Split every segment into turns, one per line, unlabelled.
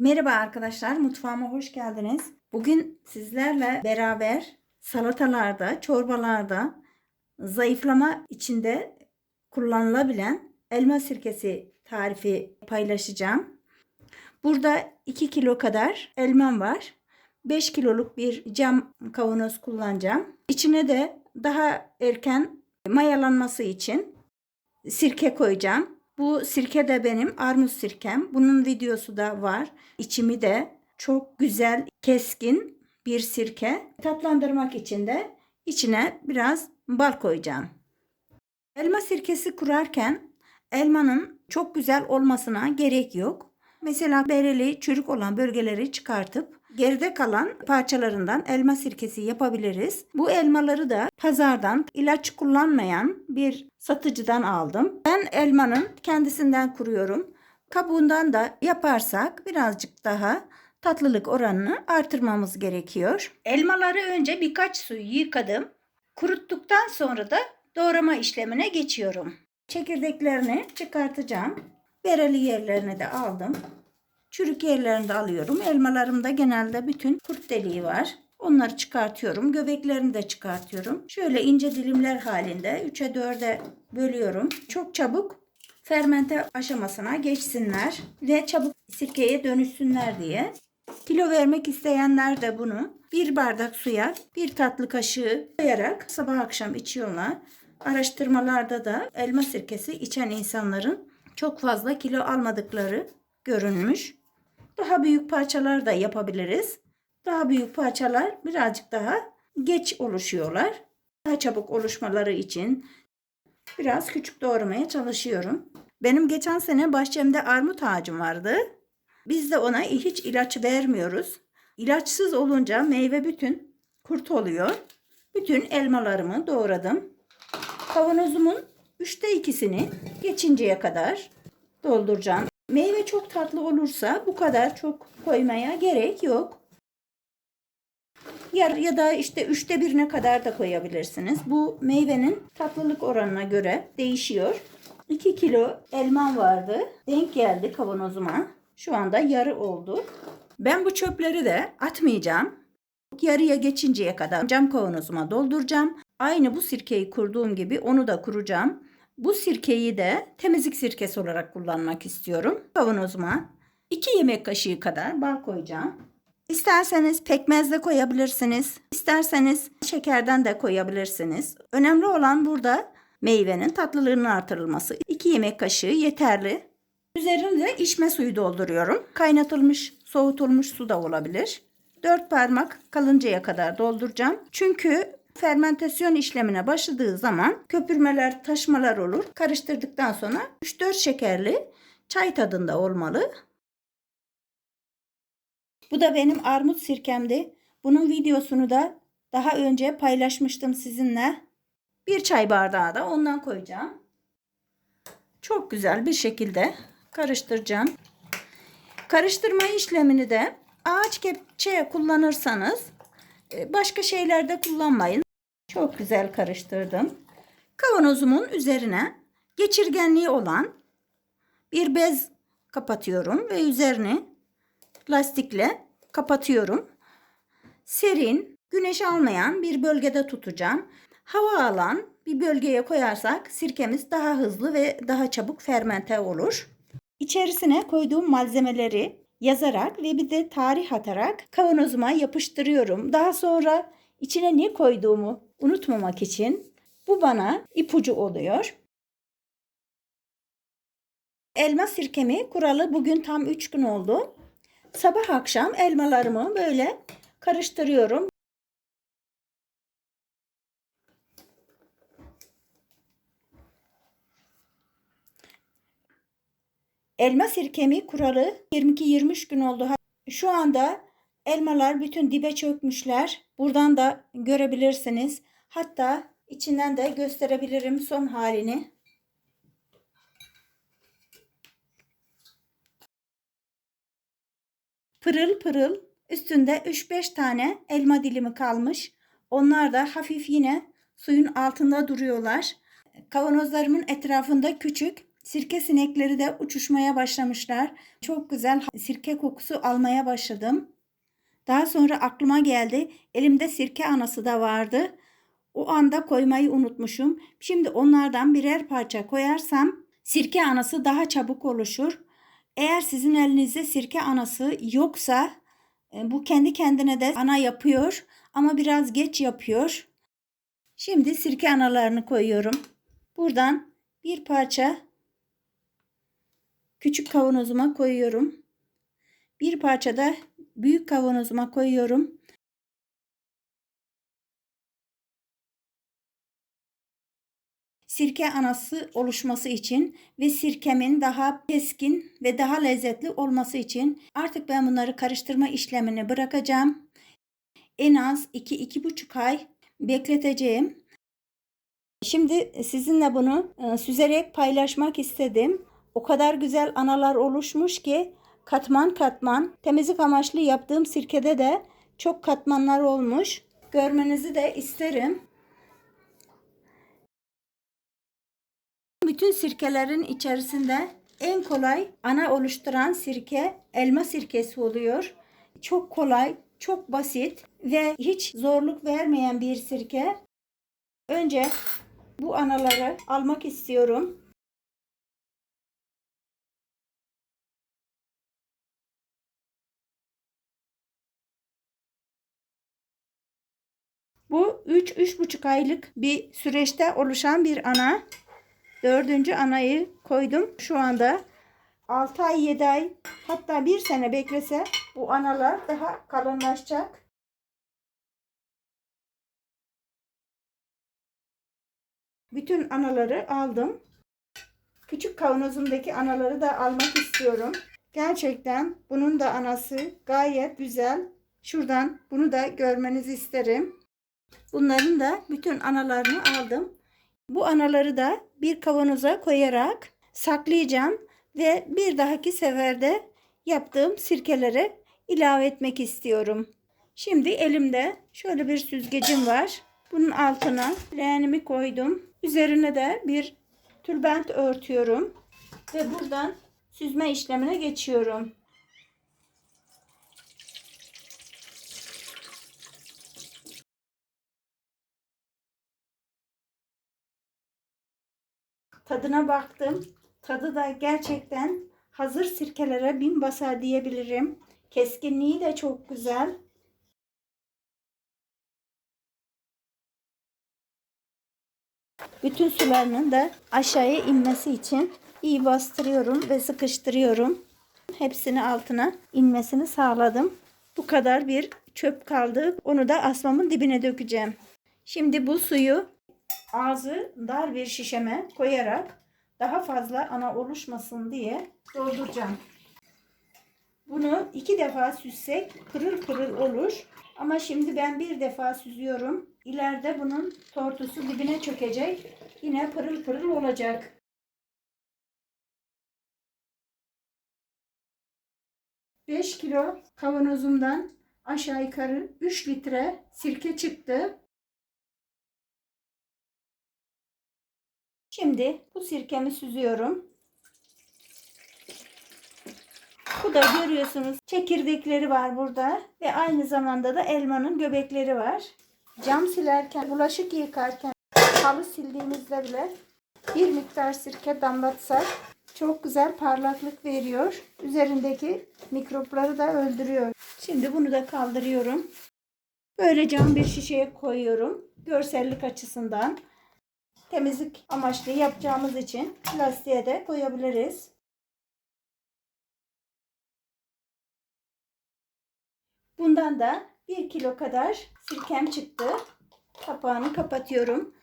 Merhaba arkadaşlar, mutfağıma hoş geldiniz. Bugün sizlerle beraber salatalarda, çorbalarda zayıflama içinde kullanılabilen elma sirkesi tarifi paylaşacağım. Burada 2 kilo kadar elmam var. 5 kiloluk bir cam kavanoz kullanacağım. İçine de daha erken mayalanması için sirke koyacağım. Bu sirke de benim armut sirkem. Bunun videosu da var. İçimi de çok güzel, keskin bir sirke. Tatlandırmak için de içine biraz bal koyacağım. Elma sirkesi kurarken elmanın çok güzel olmasına gerek yok. Mesela bereli, çürük olan bölgeleri çıkartıp geride kalan parçalarından elma sirkesi yapabiliriz. Bu elmaları da pazardan ilaç kullanmayan bir satıcıdan aldım. Ben elmanın kendisinden kuruyorum. Kabuğundan da yaparsak birazcık daha tatlılık oranını artırmamız gerekiyor. Elmaları önce birkaç su yıkadım. Kuruttuktan sonra da doğrama işlemine geçiyorum. Çekirdeklerini çıkartacağım. Bereli yerlerini de aldım. Çürük yerlerini de alıyorum. Elmalarımda genelde bütün kurt deliği var. Onları çıkartıyorum. Göbeklerini de çıkartıyorum. Şöyle ince dilimler halinde 3'e 4'e bölüyorum. Çok çabuk fermente aşamasına geçsinler ve çabuk sirkeye dönüşsünler diye. Kilo vermek isteyenler de bunu bir bardak suya bir tatlı kaşığı koyarak sabah akşam içiyorlar. Araştırmalarda da elma sirkesi içen insanların çok fazla kilo almadıkları görünmüş. Daha büyük parçalar da yapabiliriz. Daha büyük parçalar birazcık daha geç oluşuyorlar. Daha çabuk oluşmaları için biraz küçük doğramaya çalışıyorum. Benim geçen sene bahçemde armut ağacım vardı. Biz de ona hiç ilaç vermiyoruz. İlaçsız olunca meyve bütün kurt oluyor. Bütün elmalarımı doğradım. Kavanozumun üçte ikisini geçinceye kadar dolduracağım. Meyve çok tatlı olursa bu kadar çok koymaya gerek yok. Yar ya da işte üçte birine kadar da koyabilirsiniz. Bu meyvenin tatlılık oranına göre değişiyor. 2 kilo elmam vardı. Denk geldi kavanozuma. Şu anda yarı oldu. Ben bu çöpleri de atmayacağım. Yarıya geçinceye kadar cam kavanozuma dolduracağım. Aynı bu sirkeyi kurduğum gibi onu da kuracağım. Bu sirkeyi de temizlik sirkesi olarak kullanmak istiyorum. Kavanozuma 2 yemek kaşığı kadar bal koyacağım. İsterseniz pekmez de koyabilirsiniz. İsterseniz şekerden de koyabilirsiniz. Önemli olan burada meyvenin tatlılığının artırılması. 2 yemek kaşığı yeterli. Üzerine de içme suyu dolduruyorum. Kaynatılmış, soğutulmuş su da olabilir. 4 parmak kalıncaya kadar dolduracağım. Çünkü fermentasyon işlemine başladığı zaman köpürmeler, taşmalar olur. Karıştırdıktan sonra 3-4 şekerli çay tadında olmalı. Bu da benim armut sirkemdi. Bunun videosunu da daha önce paylaşmıştım sizinle. Bir çay bardağı da ondan koyacağım. Çok güzel bir şekilde karıştıracağım. Karıştırma işlemini de ağaç kepçe kullanırsanız başka şeylerde kullanmayın. Çok güzel karıştırdım. Kavanozumun üzerine geçirgenliği olan bir bez kapatıyorum ve üzerini lastikle kapatıyorum. Serin, güneş almayan bir bölgede tutacağım. Hava alan bir bölgeye koyarsak sirkemiz daha hızlı ve daha çabuk fermente olur. İçerisine koyduğum malzemeleri yazarak ve bir de tarih atarak kavanozuma yapıştırıyorum. Daha sonra içine ne koyduğumu unutmamak için bu bana ipucu oluyor. Elma sirkemi kuralı bugün tam 3 gün oldu. Sabah akşam elmalarımı böyle karıştırıyorum. Elma sirkemi kuralı 22-23 gün oldu. Şu anda elmalar bütün dibe çökmüşler. Buradan da görebilirsiniz. Hatta içinden de gösterebilirim son halini. Pırıl pırıl üstünde 3-5 tane elma dilimi kalmış. Onlar da hafif yine suyun altında duruyorlar. Kavanozlarımın etrafında küçük Sirke sinekleri de uçuşmaya başlamışlar. Çok güzel sirke kokusu almaya başladım. Daha sonra aklıma geldi. Elimde sirke anası da vardı. O anda koymayı unutmuşum. Şimdi onlardan birer parça koyarsam sirke anası daha çabuk oluşur. Eğer sizin elinizde sirke anası yoksa e, bu kendi kendine de ana yapıyor ama biraz geç yapıyor. Şimdi sirke analarını koyuyorum. Buradan bir parça küçük kavanozuma koyuyorum. Bir parça da büyük kavanozuma koyuyorum. Sirke anası oluşması için ve sirkemin daha keskin ve daha lezzetli olması için artık ben bunları karıştırma işlemini bırakacağım. En az 2-2,5 ay bekleteceğim. Şimdi sizinle bunu e, süzerek paylaşmak istedim. O kadar güzel analar oluşmuş ki katman katman temizlik amaçlı yaptığım sirkede de çok katmanlar olmuş. Görmenizi de isterim. Bütün sirkelerin içerisinde en kolay ana oluşturan sirke elma sirkesi oluyor. Çok kolay, çok basit ve hiç zorluk vermeyen bir sirke. Önce bu anaları almak istiyorum. Bu 3-3,5 aylık bir süreçte oluşan bir ana. Dördüncü anayı koydum. Şu anda 6 ay 7 ay hatta bir sene beklese bu analar daha kalınlaşacak. Bütün anaları aldım. Küçük kavanozumdaki anaları da almak istiyorum. Gerçekten bunun da anası gayet güzel. Şuradan bunu da görmenizi isterim. Bunların da bütün analarını aldım. Bu anaları da bir kavanoza koyarak saklayacağım ve bir dahaki seferde yaptığım sirkelere ilave etmek istiyorum. Şimdi elimde şöyle bir süzgecim var. Bunun altına leğenimi koydum. Üzerine de bir tülbent örtüyorum ve buradan süzme işlemine geçiyorum. Tadına baktım. Tadı da gerçekten hazır sirkelere bin basar diyebilirim. Keskinliği de çok güzel. Bütün sularının da aşağıya inmesi için iyi bastırıyorum ve sıkıştırıyorum. Hepsini altına inmesini sağladım. Bu kadar bir çöp kaldı. Onu da asmamın dibine dökeceğim. Şimdi bu suyu ağzı dar bir şişeme koyarak daha fazla ana oluşmasın diye dolduracağım. Bunu iki defa süzsek pırıl pırıl olur. Ama şimdi ben bir defa süzüyorum. İleride bunun tortusu dibine çökecek. Yine pırıl pırıl olacak. Beş kilo kavanozumdan aşağı yukarı 3 litre sirke çıktı. Şimdi bu sirkemi süzüyorum. Bu da görüyorsunuz çekirdekleri var burada ve aynı zamanda da elmanın göbekleri var. Cam silerken, bulaşık yıkarken, halı sildiğimizde bile bir miktar sirke damlatsak çok güzel parlaklık veriyor. Üzerindeki mikropları da öldürüyor. Şimdi bunu da kaldırıyorum. Böyle cam bir şişeye koyuyorum. Görsellik açısından temizlik amaçlı yapacağımız için plastiğe de koyabiliriz. Bundan da 1 kilo kadar sirkem çıktı. Kapağını kapatıyorum.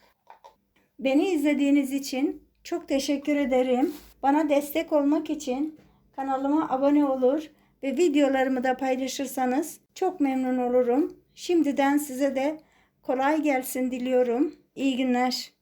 Beni izlediğiniz için çok teşekkür ederim. Bana destek olmak için kanalıma abone olur ve videolarımı da paylaşırsanız çok memnun olurum. Şimdiden size de kolay gelsin diliyorum. İyi günler.